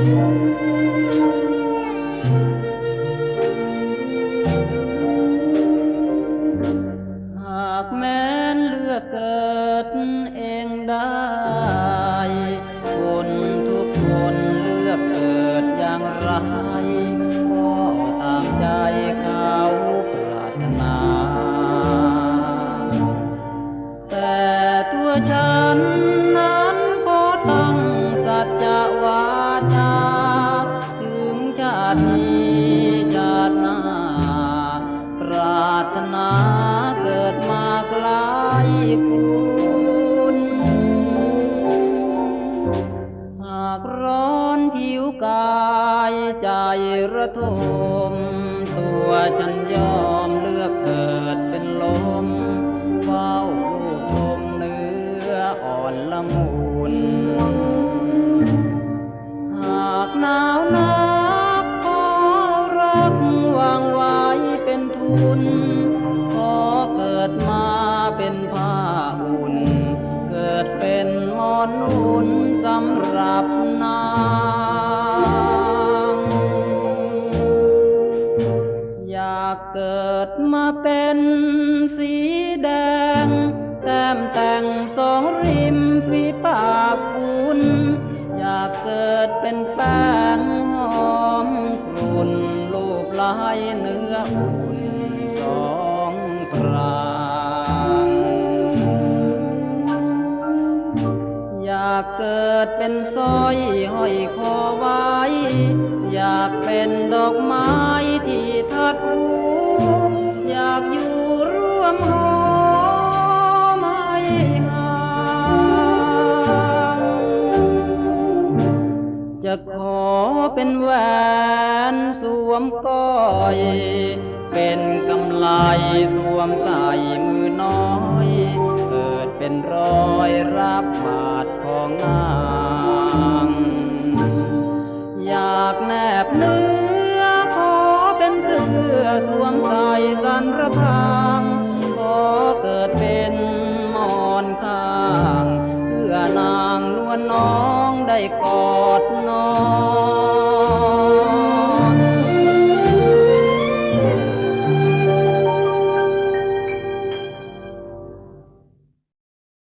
หากแม้นเลือกเกิดเองได้ คนทุกคนเลือกเกิดอย่างไรก็ตามใจเขาปรารถนา แต่ตัวฉัน จาถึงชาตินี้ชาติหน้า ปรารถนาเกิดมาไกลคุณหากร้อนผิวกายใจระทม ตัวฉันยอมเลือกเกิดเป็นลม เฝ้าลูกชมเนื้ออ่อนละมุ ทุนขอเกิดมาเป็นผ้าอุ่น เกิดเป็นมอนอุ่นสำหรับนางอยากเกิดมาเป็นสีแดง แต้มแต่งสองริมฝีปากคุณอยากเกิดเป็นแป้งหอมกรุ่นรูปลายเนื้ออุ่น อยากเกิดเป็นสร้อยห้อยคอไว้ อยากเป็นดอกไม้ที่ทัดหูอยากอยู่ร่วมหอไม่ห่างจะขอเป็นแหวนสวมก้อย เป็นกำไลสวมใส่มือน้อย เกิดเป็นรอยรับบา องนาง อยากแนบเนื้อขอเป็นเสื้อสวมใส่สันระพังขอเกิดเป็นมอนข้าง เพื่อนางนวลน้องได้กอดนอน